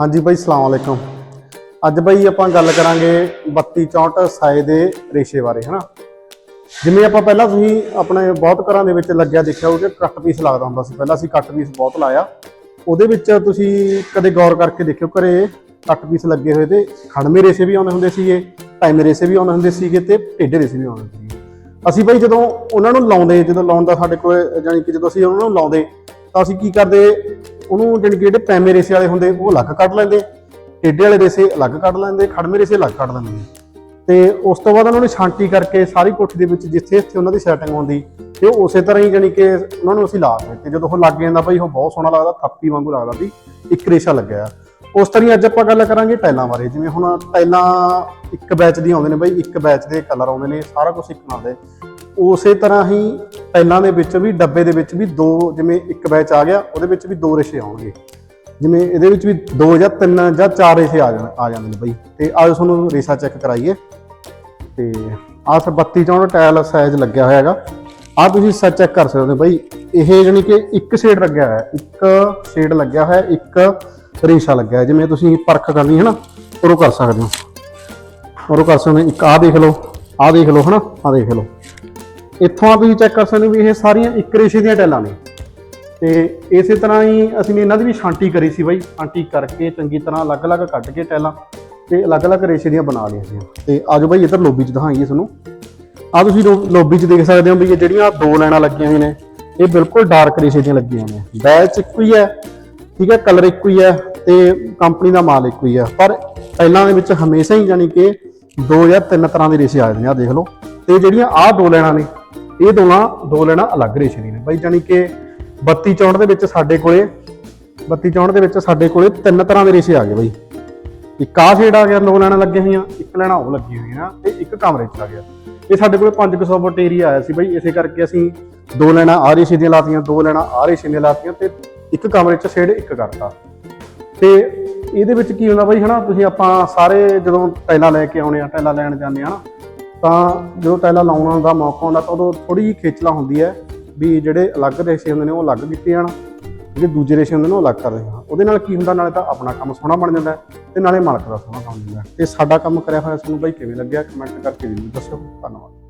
ਹਾਂਜੀ ਬਾਈ ਸਲਾਮ ਅਲੈਕਮ। ਅੱਜ ਬਾਈ ਆਪਾਂ ਗੱਲ ਕਰਾਂਗੇ 3264 ਸਾਏ ਦੇ ਰੇਸ਼ੇ ਬਾਰੇ, ਹਨਾ? ਜਿਵੇਂ ਆਪਾਂ ਪਹਿਲਾਂ ਤੁਸੀਂ ਆਪਣੇ ਬਹੁਤ ਘਰਾਂ ਦੇ ਵਿੱਚ ਲੱਗਿਆ ਦੇਖਿਆ ਹੋਊਗਾ ਕੱਟ ਪੀਸ ਲੱਗਦਾ ਹੁੰਦਾ ਸੀ। ਪਹਿਲਾਂ ਅਸੀਂ ਕੱਟ ਪੀਸ ਬਹੁਤ ਲਾਇਆ। ਉਹਦੇ ਵਿੱਚ ਤੁਸੀਂ ਕਦੇ ਗੌਰ ਕਰਕੇ ਦੇਖਿਓ, ਘਰੇ ਕੱਟ ਪੀਸ ਲੱਗੇ ਹੋਏ ਤੇ ਖੜਮੇ ਰੇਸ਼ੇ ਵੀ ਆਉਂਦੇ ਹੁੰਦੇ ਸੀਗੇ, ਟਾਈਮ ਰੇਸ਼ੇ ਵੀ ਆਉਂਦੇ ਹੁੰਦੇ ਸੀਗੇ ਤੇ ਟੇਢੇ ਰੇਸ਼ੇ ਵੀ ਆਉਂਦੇ ਸੀਗੇ। ਅਸੀਂ ਬਾਈ ਜਦੋਂ ਉਹਨਾਂ ਨੂੰ ਲਾਉਂਦੇ, ਜਦੋਂ ਲਾਉਣ ਦਾ ਸਾਡੇ ਕੋਲ ਜਾਨੀ ਕਿ ਜਦੋਂ ਅਸੀਂ ਉਹਨਾਂ ਨੂੰ ਲਾਉਂਦੇ ਤਾਂ ਅਸੀਂ ਕੀ ਕਰਦੇ? ਉਹਨੂੰ ਜਾਣੀ ਕਿ ਜਿਹੜੇ ਪੈਮੇ ਰੇਸੇ ਵਾਲੇ ਹੁੰਦੇ, ਉਹ ਅਲੱਗ ਕੱਢ ਲੈਂਦੇ। ਟੇਢੇ ਵਾਲੇ ਰੇਸੇ ਅਲੱਗ ਕੱਢ ਲੈਂਦੇ, ਖੜਮੇ ਰੇਸੇ ਅਲੱਗ ਕੱਢ ਲੈਂਦੇ ਤੇ ਉਸ ਤੋਂ ਬਾਅਦ ਉਹਨਾਂ ਨੂੰ ਛਾਂਟੀ ਕਰਕੇ ਸਾਰੀ ਕੋਠੀ ਦੇ ਵਿੱਚ ਜਿੱਥੇ ਜਿੱਥੇ ਉਹਨਾਂ ਦੀ ਸੈਟਿੰਗ ਹੁੰਦੀ, ਤੇ ਉਹ ਉਸੇ ਤਰ੍ਹਾਂ ਹੀ ਜਾਣੀ ਕਿ ਉਹਨਾਂ ਨੂੰ ਅਸੀਂ ਲਾ ਦਿੱਤੇ। ਜਦੋਂ ਉਹ ਲੱਗ ਜਾਂਦਾ ਬਈ ਉਹ ਬਹੁਤ ਸੋਹਣਾ ਲੱਗਦਾ, ਥੱਪੀ ਵਾਂਗੂ ਲੱਗਦਾ ਵੀ ਇੱਕ ਰੇਸ਼ਾ ਲੱਗਿਆ। ਉਸ ਤਰ੍ਹਾਂ ਹੀ ਅੱਜ ਆਪਾਂ ਗੱਲ ਕਰਾਂਗੇ ਟਾਈਲਾਂ ਬਾਰੇ। ਜਿਵੇਂ ਹੁਣ ਟਾਈਲਾਂ ਇੱਕ ਬੈਚ ਦੀ ਆਉਂਦੇ ਨੇ ਬਈ, ਇੱਕ ਬੈਚ ਦੇ ਕਲਰ ਆਉਂਦੇ ਨੇ, ਸਾਰਾ ਕੁਝ ਇੱਕ ਨਾਲ ਦੇ। ਉਸੇ ਤਰ੍ਹਾਂ ਹੀ ਪਹਿਲਾਂ ਦੇ ਵਿੱਚ ਵੀ, ਡੱਬੇ ਦੇ ਵਿੱਚ ਵੀ ਦੋ ਜਿਵੇਂ ਇੱਕ ਬੈਚ ਆ ਗਿਆ, ਉਹਦੇ ਵਿੱਚ ਵੀ ਦੋ ਰੇਸ਼ੇ ਆਉਣਗੇ। ਜਿਵੇਂ ਇਹਦੇ ਵਿੱਚ ਵੀ ਦੋ ਜਾਂ ਤਿੰਨ ਜਾਂ ਚਾਰ ਰੇਸ਼ੇ ਆ ਜਾਣ, ਆ ਜਾਂਦੇ ਨੇ ਬਈ। ਤੇ ਆਜੋ ਤੁਹਾਨੂੰ ਰੇਸ਼ਾ ਚੈੱਕ ਕਰਾਈਏ। ਤੇ ਆਹ ਸਰ 32 ਚੌਂਹਠ ਟਾਇਲ ਸਾਈਜ਼ ਲੱਗਿਆ ਹੋਇਆ ਹੈਗਾ। ਆ ਤੁਸੀਂ ਸੈਟ ਚੈੱਕ ਕਰ ਸਕਦੇ ਹੋ ਬਈ। ਇਹ ਜਾਨੀ ਕਿ ਇੱਕ ਸ਼ੇਡ ਲੱਗਿਆ ਹੋਇਆ, ਇੱਕ ਸ਼ੇਡ ਲੱਗਿਆ ਹੋਇਆ, ਇੱਕ ਰੇਸ਼ਾ ਲੱਗਿਆ ਹੈ। ਜਿਵੇਂ ਤੁਸੀਂ ਪਰਖ ਕਰਨੀ ਹੈ ਨਾ ਉਹ ਕਰ ਸਕਦੇ ਹੋ। ਉਹ ਕਰ ਸਕਦੇ ਹੋ। ਇੱਕ ਆਹ ਦੇਖ ਲਓ, ਆਹ ਦੇਖ ਲਓ, ਹਨਾ? ਆਹ ਦੇਖ ਲਓ। ਇੱਥੋਂ ਆ ਤੁਸੀਂ ਚੈੱਕ ਕਰ ਸਕਦੇ ਹੋ ਵੀ ਇਹ ਸਾਰੀਆਂ ਇੱਕ ਰੇਸ਼ੇ ਦੀਆਂ ਟੈਲਾਂ ਨੇ। ਤੇ ਇਸੇ ਤਰ੍ਹਾਂ ਹੀ ਅਸੀਂ ਨੇ ਇਹਨਾਂ ਦੀ ਵੀ ਛਾਂਟੀ ਕਰੀ ਸੀ ਬਾਈ, ਛਾਂਟੀ ਕਰਕੇ ਚੰਗੀ ਤਰ੍ਹਾਂ ਅਲੱਗ-ਅਲੱਗ ਕੱਢ ਕੇ ਟੈਲਾਂ ਤੇ ਅਲੱਗ-ਅਲੱਗ ਰੇਸ਼ੇ ਦੀਆਂ ਬਣਾ ਲਈਆਂ ਸੀ ਤੇ ਆਜੋ ਬਾਈ ਇੱਧਰ ਲੋਬੀ 'ਚ ਦਿਖਾਈਏ ਤੁਹਾਨੂੰ। ਆ ਤੁਸੀਂ ਲੋ- ਲੋਬੀ 'ਚ ਦੇਖ ਸਕਦੇ ਹੋ ਵੀ ਇਹ ਜਿਹੜੀਆਂ ਦੋ ਲਾਈਨਾਂ ਲੱਗੀਆਂ ਹੋਈਆਂ ਨੇ, ਇਹ ਬਿਲਕੁਲ ਡਾਰਕ ਰੇਸ਼ੇ ਦੀਆਂ ਲੱਗੀਆਂ ਨੇ। ਬੈਚ ਇੱਕੋ ਹੀ ਹੈ, ਠੀਕ ਹੈ ਕਲਰ ਇੱਕੋ ਹੀ ਹੈ ਤੇ ਕੰਪਨੀ ਦਾ ਮਾਲ ਇੱਕੋ ਹੀ ਹੈ। ਪਰ ਪਹਿਲਾਂ ਦੇ ਵਿੱਚ ਹਮੇਸ਼ਾ ਹੀ ਜਾਨੀ ਕਿ ਦੋ ਜਾਂ ਤਿੰਨ ਤਰ੍ਹਾਂ ਦੇ ਰੇਸ਼ੇ ਆ ਜਾਂਦੇ ਆ ਦੇਖ ਲਓ। ਤੇ ਜਿਹੜੀਆਂ ਆਹ ਦੋ ਲਾਈਨਾਂ ਨੇ ਇਹ ਦੋਨਾਂ ਦੋ ਲਾਈਨਾਂ ਅਲੱਗ ਰੇਸ਼ੇ ਦੀਆਂ ਨੇ। ਬਾਈ ਜਾਨੀ ਕਿ 32 64 ਦੇ ਵਿੱਚ ਸਾਡੇ ਕੋਲੇ 32 64 ਦੇ ਵਿੱਚ ਸਾਡੇ ਕੋਲੇ ਤਿੰਨ ਤਰ੍ਹਾਂ ਦੇ ਰੇਸ਼ੇ ਆ ਗਏ ਬਾਈ। ਇੱਕ ਆਹ ਸ਼ੇਡ ਆ ਗਿਆ, ਦੋ ਲੈਣਾ ਲੱਗੀਆਂ ਹੋਈਆਂ, ਇੱਕ ਲੈਣਾ ਉਹ ਲੱਗੀ ਹੋਈ ਹੈ ਤੇ ਇੱਕ ਕਮਰੇ 'ਚ ਆ ਗਿਆ। ਇਹ ਸਾਡੇ ਕੋਲੇ 500 ਫੁੱਟ ਏਰੀਆ ਆਇਆ ਸੀ ਬਾਈ, ਇਸੇ ਕਰਕੇ ਅਸੀਂ ਦੋ ਲੈਣਾ ਆਹ ਰੇਸ਼ੇ ਦੀਆਂ ਲਾਤੀਆਂ, ਦੋ ਲੈਣਾ ਆਹ ਰੇਸ਼ੇ ਦੀਆਂ ਲਾਤੀਆਂ ਤੇ ਇੱਕ ਕਮਰੇ 'ਚ ਸ਼ੇਡ ਇੱਕ ਕਰਤਾ। ਤੇ ਇਹਦੇ ਵਿੱਚ ਕੀ ਹੁੰਦਾ ਬਾਈ, ਹਨਾ, ਤੁਸੀਂ ਆਪਾਂ ਸਾਰੇ ਜਦੋਂ ਟਾਈਲਾਂ ਲੈ ਕੇ ਆਉਣੇ ਆ ਟਾਈਲਾਂ ਲੈਣ ਜਾਂਦੇ ਆ ਨਾ ਤਾਂ ਜਦੋਂ ਟਾਈਲਾਂ ਲਾਉਣ ਦਾ ਮੌਕਾ ਹੁੰਦਾ ਤਾਂ ਉਦੋਂ ਥੋੜੀ ਜਿਹੀ ਖੇਚਲਾ ਹੁੰਦੀ ਹੈ ਵੀ ਜਿਹੜੇ ਅਲੱਗ ਰੇਸ਼ੇ ਹੁੰਦੇ ਨੇ ਉਹ ਅਲੱਗ ਕੀਤੇ ਜਾਣ, ਜਿਹੜੇ ਦੂਜੇ ਰੇਸ਼ੇ ਹੁੰਦੇ ਨੇ ਉਹ ਅਲੱਗ ਕਰ ਰਹੇ ਹਾਂ। ਉਹਦੇ ਨਾਲ ਕੀ ਹੁੰਦਾ? ਨਾਲੇ ਤਾਂ ਆਪਣਾ ਕੰਮ ਸੋਹਣਾ ਬਣ ਜਾਂਦਾ ਹੈ ਤੇ ਨਾਲੇ ਮਾਲਕ ਦਾ ਸੋਹਣਾ ਬਣ ਜਾਂਦਾ ਹੈ। ਤੇ ਸਾਡਾ ਕੰਮ ਕਰਿਆ ਹੋਇਆ ਤੁਹਾਨੂੰ ਬਾਈ ਕਿਵੇਂ ਲੱਗਿਆ? ਕਮੈਂਟ ਕਰਕੇ ਜ਼ਰੂਰ ਦੱਸਿਓ। ਧੰਨਵਾਦ।